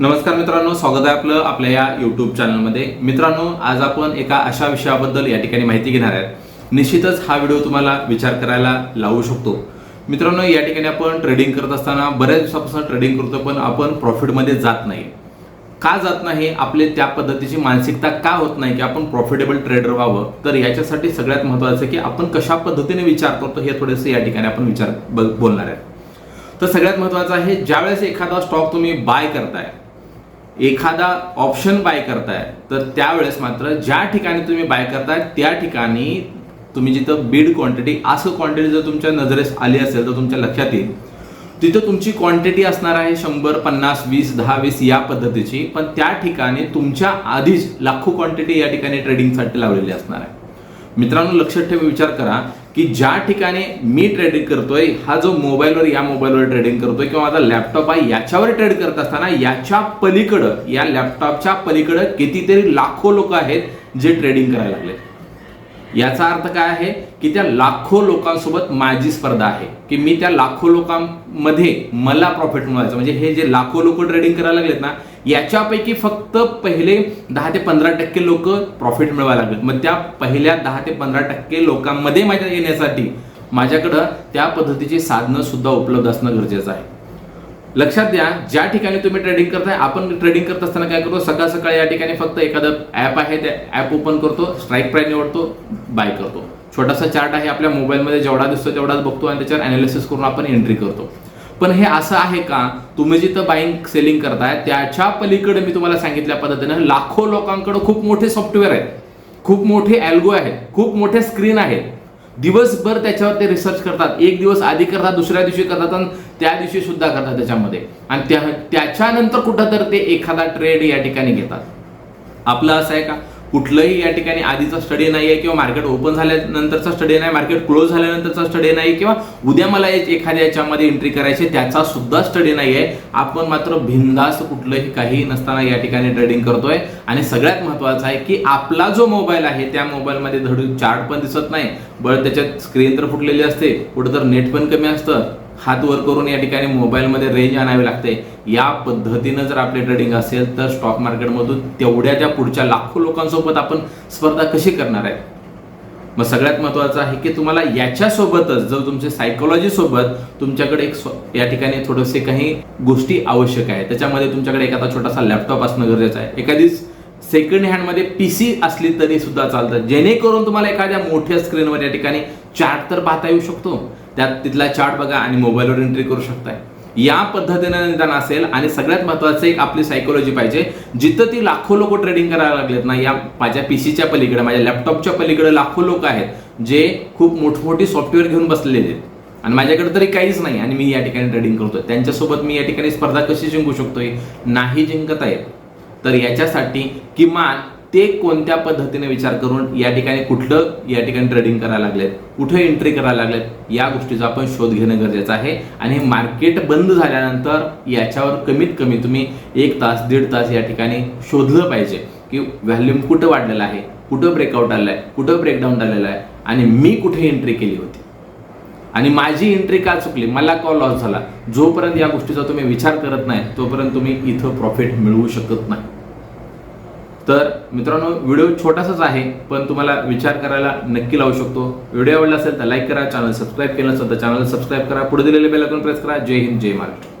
नमस्कार मित्रांनो स्वागत आहे आपलं आपल्या या यूट्यूब चॅनलमध्ये मित्रांनो आज आपण एका अशा विषयाबद्दल या ठिकाणी माहिती घेणार आहे. निश्चितच हा व्हिडिओ तुम्हाला विचार करायला लावू शकतो. मित्रांनो या ठिकाणी आपण ट्रेडिंग करत असताना बऱ्याच दिवसापासून ट्रेडिंग करतो पण आपण प्रॉफिटमध्ये जात नाही. का जात नाही? आपले त्या पद्धतीची मानसिकता का होत नाही की आपण प्रॉफिटेबल ट्रेडर व्हावं? तर याच्यासाठी सगळ्यात महत्त्वाचं की आपण कशा पद्धतीने विचार करतो हे थोडेसे या ठिकाणी आपण विचार ब- बोलणार आहे. तर सगळ्यात महत्त्वाचं आहे ज्यावेळेस एखादा स्टॉक तुम्ही बाय करताय एखादा ऑप्शन बाय करताय तर त्यावेळेस मात्र ज्या ठिकाणी तुम्ही बाय करताय त्या ठिकाणी तुम्ही जिथं बीड क्वांटिटी असं क्वांटिटी जर तुमच्या नजरेस आली असेल तर तुमच्या लक्षात येईल. तिथं तुमची क्वांटिटी असणार आहे शंभर पन्नास वीस दहा वीस या पद्धतीची पण त्या ठिकाणी तुमच्या आधीच लाखो क्वांटिटी या ठिकाणी ट्रेडिंगसाठी लावलेली असणार आहे. मित्रांनो लक्षात ठेवा विचार करा की ज्या ठिकाणी मी ट्रेडिंग करतोय हा जो मोबाईलवर या मोबाईलवर ट्रेडिंग करतोय किंवा माझा लॅपटॉप आहे याच्यावर ट्रेड करत असताना याच्या पलीकडं या लॅपटॉपच्या पलीकडं कितीतरी लाखो लोक आहेत जे ट्रेडिंग करायला लागले याचा अर्थ काय आहे की त्या लाखो लोकांसोबत माझी स्पर्धा आहे. की मी त्या लाखो लोकांमध्ये मला प्रॉफिट मिळवायचं. म्हणजे हे जे लाखो लोक ट्रेडिंग करायला लागलेत ना याच्यापैकी फक्त पहिले दहा ते पंधरा टक्के लोक प्रॉफिट मिळवायला लागलेत. मग त्या पहिल्या दहा ते पंधरा टक्के लोकांमध्ये माझ्या येण्यासाठी माझ्याकडं त्या पद्धतीची साधनं सुद्धा उपलब्ध असणं गरजेचं आहे. लक्षात द्या ज्या ठिकाणी तुम्ही ट्रेडिंग करताय आपण ट्रेडिंग करत असताना काय करतो? सकाळ सकाळी या ठिकाणी फक्त एखादं ॲप आहे त्या ॲप ओपन करतो स्ट्राईक प्राईस निवडतो बाय करतो. छोटासा चार्ट आहे आपल्या मोबाईलमध्ये जेवढा दिसतो तेवढाच बघतो आणि त्याच्यावर अनालिसिस करून आपण एंट्री करतो. पण हे असं आहे का? तुम्ही जिथं बाईंग सेलिंग करताय त्याच्या पलीकडे मी तुम्हाला सांगितल्या पद्धतीनं लाखो लोकांकडे खूप मोठे सॉफ्टवेअर आहेत. खूप मोठे अल्गो आहेत. खूप मोठे स्क्रीन आहेत. दिवसभर त्याच्यावर ते रिसर्च करतात. एक दिवस आधी करतात दुसऱ्या दिवशी करतात आणि त्या दिवशी सुद्धा करतात त्याच्यामध्ये. आणि त्या त्याच्यानंतर कुठं तर ते एखादा ट्रेड या ठिकाणी घेतात. आपलं असं आहे का? कुठलंही या ठिकाणी आधीचा स्टडी नाही आहे किंवा मार्केट ओपन झाल्यानंतरचा स्टडी नाही मार्केट क्लोज झाल्यानंतरचा स्टडी नाही किंवा उद्या मला एखाद्या याच्यामध्ये एंट्री करायची त्याचा सुद्धा स्टडी नाही आहे आपण मात्र भिंदास कुठलंही काही नसताना या ठिकाणी ट्रेडिंग करतोय. आणि सगळ्यात महत्वाचं आहे की आपला जो मोबाईल आहे त्या मोबाईलमध्ये धडून चार्ट पण दिसत नाही. बळ त्याच्यात स्क्रीन तर फुटलेली असते कुठं तर नेट पण कमी असतं. हात वर करून या ठिकाणी मोबाईलमध्ये रेंज आणावी लागते. या पद्धतीनं जर आपले ट्रेडिंग असेल तर स्टॉक मार्केटमधून तेवढ्या त्या पुढच्या लाखो लोकांसोबत आपण स्पर्धा कशी करणार आहे? मग सगळ्यात महत्त्वाचं आहे की तुम्हाला याच्यासोबतच जर तुमच्या सायकोलॉजीसोबत तुमच्याकडे एक स्व- या ठिकाणी थोडेसे काही गोष्टी आवश्यक आहे त्याच्यामध्ये तुमच्याकडे एखादा छोटासा लॅपटॉप असणं गरजेचं आहे. एखादी सेकंड हँडमध्ये पी सी असली तरी सुद्धा चालतं. जेणेकरून तुम्हाला एखाद्या मोठ्या स्क्रीनवर या ठिकाणी चार्ट तर पाहता येऊ शकतो. त्यात तिथला चार्ट बघा आणि मोबाईलवर एंट्री करू शकताय. या पद्धतीनं निदान असेल आणि सगळ्यात महत्वाचं एक आपली सायकोलॉजी पाहिजे. जिथं ती लाखो लोक ट्रेडिंग करायला लागलेत ना या माझ्या पीसीच्या पलीकडे माझ्या लॅपटॉपच्या पलीकडे लाखो लोक आहेत जे खूप मोठमोठी सॉफ्टवेअर घेऊन बसलेले आहेत. आणि माझ्याकडे तरी काहीच नाही आणि मी या ठिकाणी ट्रेडिंग करतोय. त्यांच्यासोबत मी या ठिकाणी स्पर्धा कशी जिंकू शकतोय? नाही जिंकत आहेत तर याच्यासाठी किमान ते कोणत्या पद्धतीने विचार करून या ठिकाणी कुठलं या ठिकाणी ट्रेडिंग करायला लागलेत कुठे एंट्री करायला लागलेत या गोष्टीचा आपण शोध घेणं गरजेचं आहे. आणि मार्केट बंद झाल्यानंतर याच्यावर कमीत कमी तुम्ही एक तास दीड तास या ठिकाणी शोधलं पाहिजे की व्हॅल्यूम कुठं वाढलेलं आहे कुठं ब्रेकआउट आलं आहे कुठं ब्रेकडाऊन आलेलं आहे आणि मी कुठे एंट्री केली होती. आणि माझी एंट्री का चुकली? मला का लॉस झाला? जोपर्यंत या गोष्टीचा तुम्ही विचार करत नाही तोपर्यंत तुम्ही इथं प्रॉफिट मिळवू शकत नाही. तर मित्रांनो व्हिडिओ छोटासाच आहे पण तुम्हाला विचार करायला नक्की लावू शकतो. व्हिडिओ आवडला असेल तर लाईक करा चॅनल सबस्क्राईब केलं असेल तर चॅनल सबस्क्राईब करा. पुढे दिलेले बेल आयकॉन प्रेस करा. जय हिंद जय महाराष्ट्र.